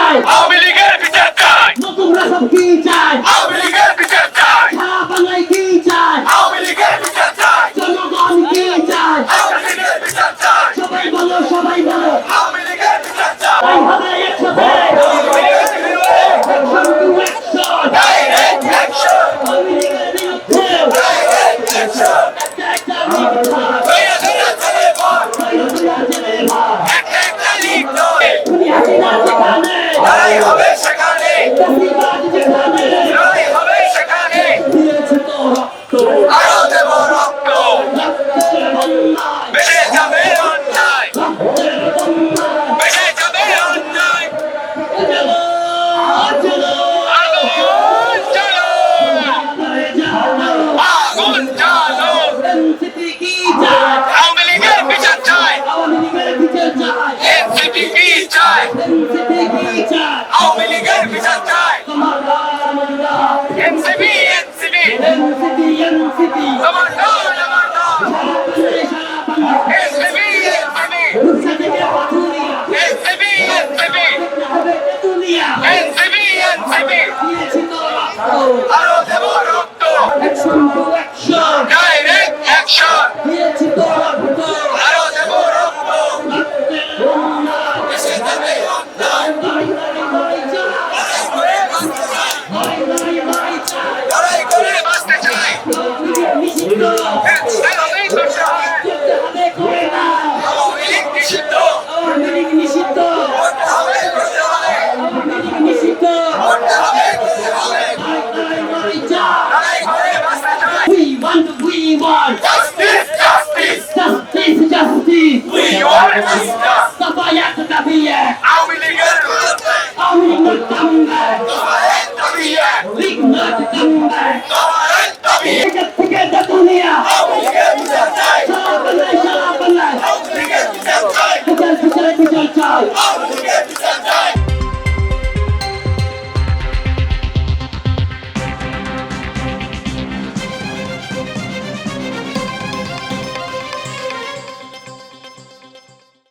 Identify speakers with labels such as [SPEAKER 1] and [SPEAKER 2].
[SPEAKER 1] চাই। আওয়ামী লীগের বিচার চাই। নতুন রাজনীতি চাই। আওয়ামী লীগের বিচার
[SPEAKER 2] Lignat Tambar! Lignat
[SPEAKER 1] Tambar!